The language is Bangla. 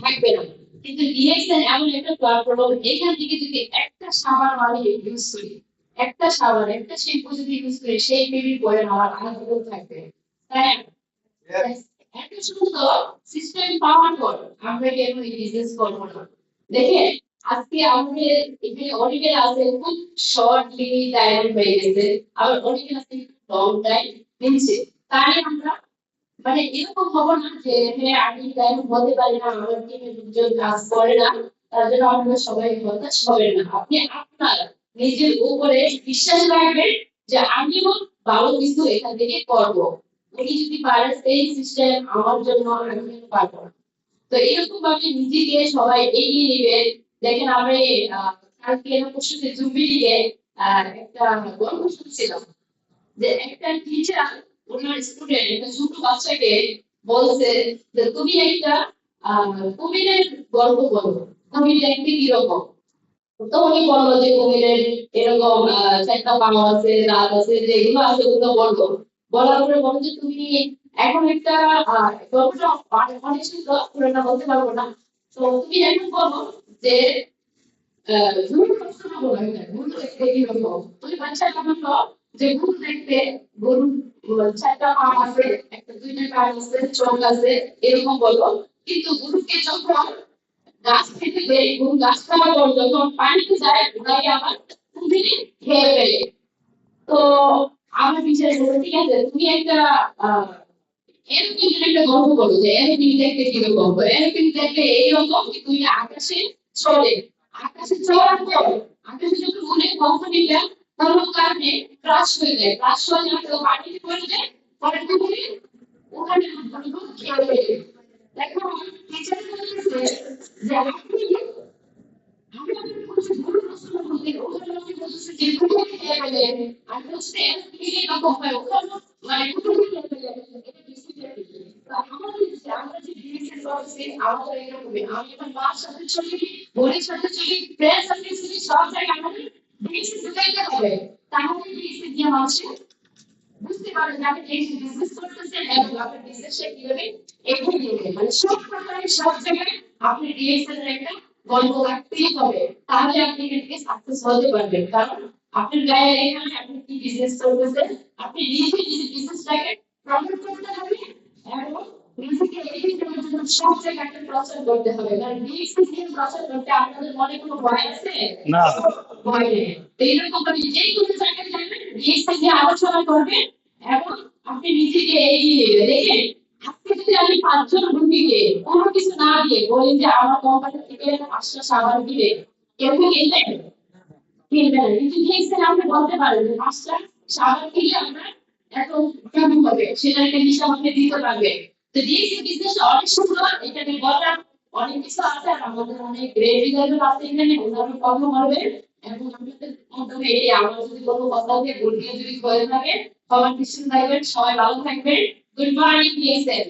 থাকবে না। কিন্তু ডিএক্সএন এমন একটা প্ল্যাটফর্ম এখান থেকে যদি একটা সাবান আমি ইউজ করি একটা সাবান একটা শ্যাম্পু যদি ইউজ করি সেই বেবির বয়ে আমার আনন্দ থাকবে। তাই না? এত সুন্দর সিস্টেম পাওয়ার পর আমরা কেন এই বিজনেস করব না? দেখেন আজকে আমাদের এখানে অনেকের আছে খুব শর্টলি ডায়মন্ড হয়ে গেছে আবার অনেকের আছে লং টাইম নিচ্ছে তাই আমরা মানে এরকম হব না যে হ্যাঁ আমি ডায়মন্ড হতে পারি না আমার টিমে দুজন কাজ করে না, তার জন্য আপনারা সবাই হতাশ হবেন না। আপনি আপনার নিজের উপরে বিশ্বাস রাখবেন যে আমিও ভালো কিছু এখান থেকে করব। উনি যদি পারেন সেই সিস্টেম আমার জন্য আমি পারব। তো এরকম ভাবে নিজেকে সবাই এগিয়ে নেবেন দেখেন আমি কালকে পরশুতে জুম্বি লিগে একটা গল্প শুনছিলাম যে একটা টিচার ওনার স্টুডেন্ট একটা ছোট বাচ্চাকে বলছে যে তুমি একটা কুমিরের গল্প বলো কুমির দেখতে কীরকম? তো উনি বলল যে কুমিরের এরকম চারটা পা আছে দাঁত আছে যেগুলো আছে ওগুলো বলব বলার পরে বলো যে তুমি এখন একটা গল্পটা অনেক- সুন্দর, পুরোটা বলতে পারব না। তো তুমি এখন বলো যে বলল যে গরু দেখতে, গরু চারটা পা আছে একটা দুইটা এরকম বলো কিন্তু গরুকে যখন গাছ থেকে বেরিয়ে গরু গাছ খাওয়ার পর যখন পানিতে যায় ওনাকে আবার কুমিরে খেয়ে ফেলে। তো আমার বিচার করব, ঠিক আছে? তুমি একটা গল্প বলো আকাশে চলে আকাশে চলার পর আকাশে যখন অনেক কোম্পানিটা কোনো কারণে ক্রাশ হয়ে যায় ক্রাশ হয়ে যাওয়ার পর পানিতে পড়ে যায়? পরে তুমি ওখানে দেখো টিচার বলতেছে যে আপনি আমি আপনাকে বলছি হয়? ওখানে মানে গরু খেয়ে তো যে আমরা যে মার সাথে চলি, বোনের সাথে চলি, সব জায়গায় আমাদের ডিরেকশন ঢুকাইতে হবে তাহলে ডিরেকশন দিয়ে মানুষের বুঝতে পারে যে আপনি এই বিজনেস করতেছেন এবং আপনার বিজনেসটা কীভাবে এগিয়ে নেবেন মানে সব প্রকারের সব জায়গায় আপনি ডিএক্সএল একটা গল্প রাখতেই হবে তাহলে আপনি এখান থেকে সাকসেস হতে পারবেন কারণ আপনার গায়ে এখানে আপনি কি বিজনেস করতেছেন আপনি নিজে নিজে বিজনেসটাকে প্রমোট করতে হবে এবং নিজেকে এগিয়ে নেওয়ার জন্য সব জায়গায় একটা প্রচার করতে হবে। কারণ ডিএক্সএল প্রচার করতে আপনাদের মনে কোনো ভয় আছে? না। ভয় নেই। তো আপনি যে কোনো জায়গায় যাবেন ডিএক্সএল নিয়ে আলোচনা করবেন এবং আপনি নিজেকে এগিয়ে দেখেন আজকে যদি আমি পাঁচজন রুগীকে কোনো কিছু না দিয়ে বলেন যে আমার কোম্পানি থেকে পাঁচটা সাবান দিবে কেউ কি কিনবেন কিনবে না। কিন্তু ডিএক্সএল আপনি বলতে পারেন যে পাঁচটা সাবান কিনলে আমরা এত কেমন হবে। সেটা একটা হিসাব আপনি দিতে পারবেন। তো ডিএসসি বিজনেস অনেক সুন্দর অনেক কিছু আছে, আর আমাদের অনেক গ্রেট রিজাল্ট আছে এখানে ওনারও এবং আমাদের মাধ্যমে এই যদি কোনো কথা দিয়ে যদি হয়ে থাকে সবাই কিছু থাকবেন, সবাই ভালো থাকবেন। Good morning DXL